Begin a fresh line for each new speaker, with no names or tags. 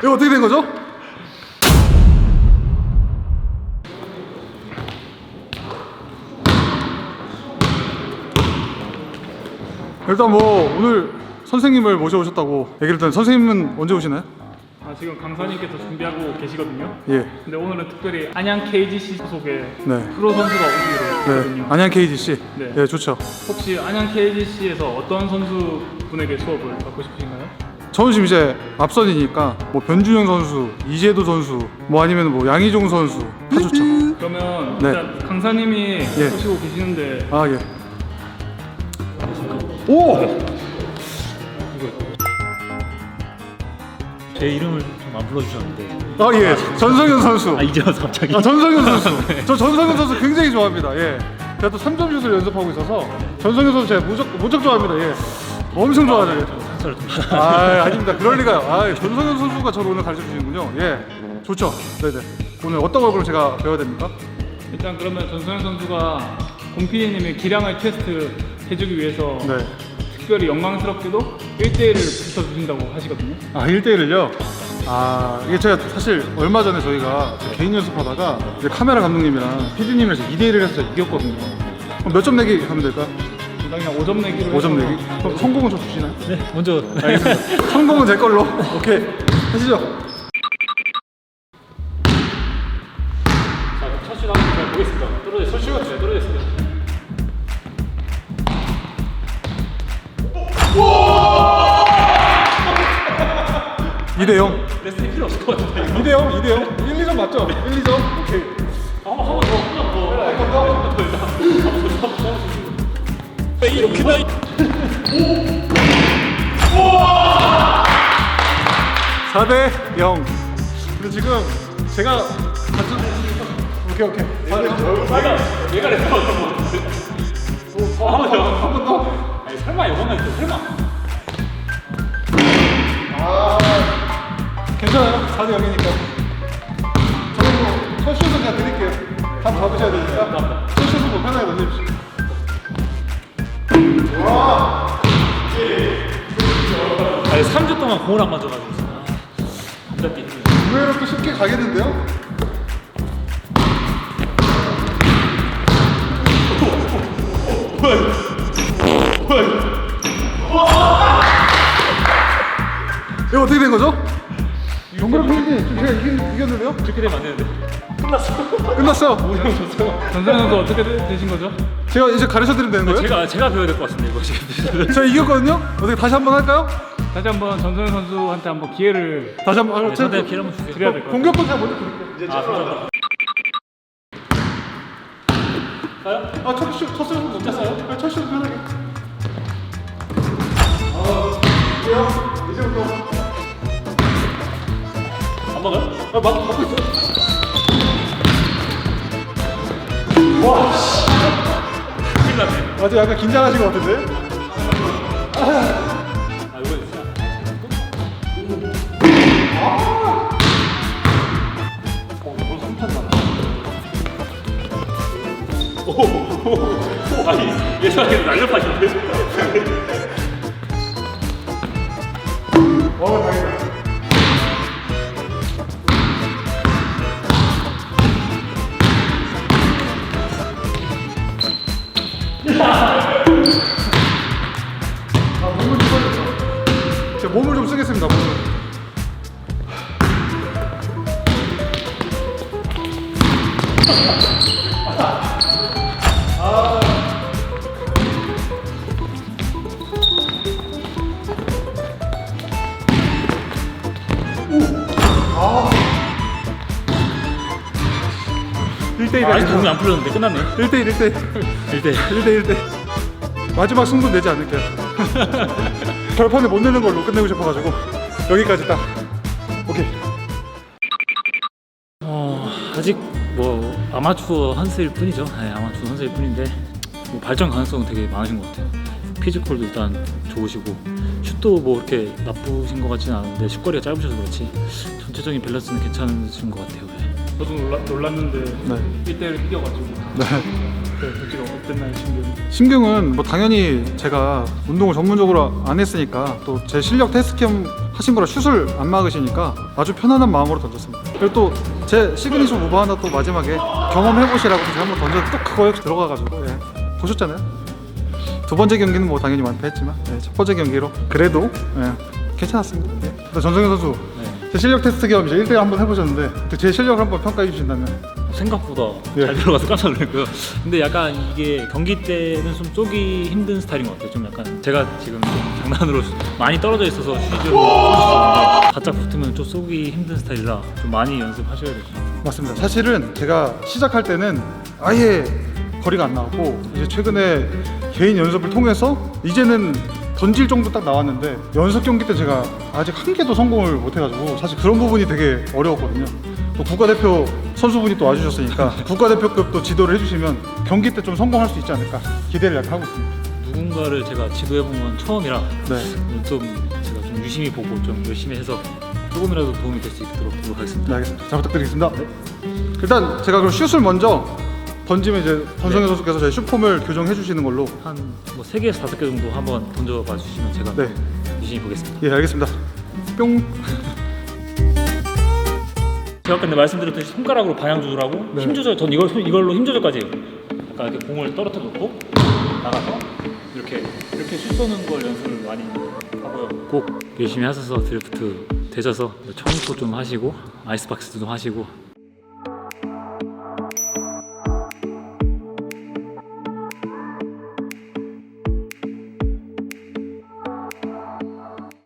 이거 어떻게 된 거죠? 일단 뭐 오늘 선생님을 모셔오셨다고 얘기를 했더니 선생님은 언제 오시나요?
아, 지금 강사님께서 준비하고 계시거든요.
예.
근데 오늘은 특별히 안양 KGC 소속의
네.
프로 선수가 오기로
네.
했거든요.
안양 KGC.
네.
예, 좋죠.
혹시 안양 KGC에서 어떤 선수 분에게 수업을 받고 싶으신가요?
저는 지금 이제 앞선이니까 뭐 변준영 선수, 이재도 선수, 뭐 아니면 뭐 양희종 선수 다 좋죠.
그러면
네.
일단 강사님이
예.
오시고 계시는데
아 예. 오!
제 이름을 좀 안 불러주셨는데
아 예. 전성현 선수.
아 이제 와서 갑자기
아 전성현 선수. 저 전성현 선수 굉장히 좋아합니다. 예. 제가 또 3점 슛을 연습하고 있어서 전성현 선수 제가 무척 무척 좋아합니다. 예. 엄청 좋아하죠. 좀아 아닙니다. 그럴 리가요. 아 전성현 선수가 저를 오늘 가르쳐 주시는군요. 예. 좋죠. 네 네. 오늘 어떤 걸 그럼 제가 배워야 됩니까?
일단 그러면 전소영 선수가 공피디님의 기량을 테스트 해주기 위해서
네.
특별히 영광스럽게도 1대1을 붙여주신다고 하시거든요.
아 1대1을요? 아 이게 제가 사실 얼마 전에 저희가 개인 연습하다가 이제 카메라 감독님이랑 PD님이랑 2대1을 해서 이겼거든요. 그럼 몇점 내기 하면 될까요?
그냥 5점 내기로
5점
해서
내기? 그럼 성공은 저 주시나요?
네 먼저
알겠습니다. 성공은 제 걸로. 오케이. 하시죠.
첫 시간 한번 보겠습니다 떨어져 첫네 떨어졌습니다
2대 0.
레슨이 필요 없을 것 같은데
2대 0, 2대 0. 1, 2점 맞죠? 1, 2점. 오케이.
이렇게 나
4대 0. 근데 지금 제가 가진 오케이 오케이. 4대 0.
얘가 레슨 어떤 거 한번 더 한 번 더 아니 설마 이번엔 또 설마
괜찮아요. 4대 0이니까. 저는 뭐 첫 슛은 그냥 드릴게요. 한번 잡으셔야 되니까. 첫 슛은 뭐 편하게 던져주십시오.
아니 3주 동안 공을 안 맞아가지고 아, 힘들어
의외로 또 쉽게 가겠는데요? 이거 어떻게 된 거죠? 팬님 지금 제가 이긴, 이겼는데요?
그렇게 되면 안 되는데
끝났어요.
전소영 선수 어떻게 되- 되신 거죠?
제가 이제 가르쳐 드리면 되는 거예요?
제가 제가 배워야 될 것 같은데 이거 지금
제가 이겼거든요? 어떻게 다시 한번 할까요?
다시 한번 전소영 선수한테 한번 기회를
다시 한번 아,
네,
제가
기회 한번 주세요
드려야 될 것 같아요.
공격권 제가 먼저 드릴게요. 이제
아 감사합니다
아, 첫 슛, 첫 슛은 못 찼어요? 아, 첫 슛은 편하게. 아, 이제요? 이제부터.
안 먹어요?
아, 막, 막고 있어.
큰일 났네
아직 약간 긴장하신 것 같은데?
아 이거 진짜 오, 아니 예상해도 날렵하신데
어, 다행이다. 제가 몸을 좀 쓰겠습니다, 몸을. 일대1
아직 동이 안 풀렸는데. 끝났네.
1대1, 1대1.
1대
1대 1대 마지막 승부 내지 않을게요. 결판을 못 내는 걸로 끝내고 싶어가지고 여기까지 딱. 오케이.
어, 아직 뭐 아마추어 한수일 뿐이죠 네, 아마추어 한수일 뿐인데 뭐 발전 가능성은 되게 많으신 것 같아요 피지컬도 일단 좋으시고 슛도 뭐 그렇게 나쁘신 것 같지는 않은데 슛거리가 짧으셔서 그렇지 전체적인 밸런스는 괜찮으신 것 같아요 네.
저도 놀라, 놀랐는데
네.
1대1 이겨가지고
네.
네, 솔직히 어땠나요 심경이?
심경은 뭐 당연히 제가 운동을 전문적으로 안 했으니까 또 제 실력 테스트 겸 하신 거라 슛을 안 막으시니까 아주 편안한 마음으로 던졌습니다. 그리고 또 제 시그니처 무브 하나 또 마지막에 경험해 보시라고 제가 한번 던졌는데 또 그거 역시 들어가가지고 예. 보셨잖아요. 두 번째 경기는 뭐 당연히 완패했지만 예, 첫 번째 경기로 그래도 예, 괜찮았습니다. 예. 일단 전성현 선수
네.
제 실력 테스트 겸 이제 1대1 한번 해보셨는데 제 실력을 한번 평가해 주신다면
생각보다
예.
잘 들어가서 깜짝 놀랐고요. 근데 약간 이게 경기 때는 좀 쏘기 힘든 스타일인 것 같아요. 좀 약간 제가 지금 좀 장난으로 많이 떨어져 있어서 슈즈로 쏘는데 바짝 붙으면 좀 쏘기 힘든 스타일이라 좀 많이 연습하셔야 될것 같아요.
맞습니다. 사실은 제가 시작할 때는 아예 거리가 안 나왔고 이제 최근에 개인 연습을 통해서 이제는 던질 정도 딱 나왔는데 연습 경기 때 제가 아직 한 개도 성공을 못 해가지고 사실 그런 부분이 되게 어려웠거든요. 또 국가대표 선수분이 또 와주셨으니까 국가대표급 또 지도를 해주시면 경기 때 좀 성공할 수 있지 않을까 기대를 약간 하고 있습니다.
누군가를 제가 지도해본 건 처음이라
네.
좀 제가 좀 유심히 보고 좀 열심히 해서 조금이라도 도움이 될 수 있도록 노력하겠습니다.
네, 알겠습니다. 잘 부탁드리겠습니다. 일단 제가 그럼 슛을 먼저 던지면 이제 전성현 선수께서 저희 슛폼을 교정해 주시는 걸로
한뭐 세 개에서 다섯 개 정도 한번 던져봐 주시면 제가
네.
유심히 보겠습니다.
예 알겠습니다. 뿅.
제가 근데 말씀드렸듯이 손가락으로 방향 조절하고
네.
힘 조절 전 이걸 이걸로 힘 조절까지 해요. 약간 이렇게 공을 떨어뜨려 놓고 나가서 이렇게 이렇게 슛 쏘는 걸 연습을 많이 하고요. 꼭 열심히 하셔서 드래프트 되셔서 청소 좀 하시고 아이스박스도 좀 하시고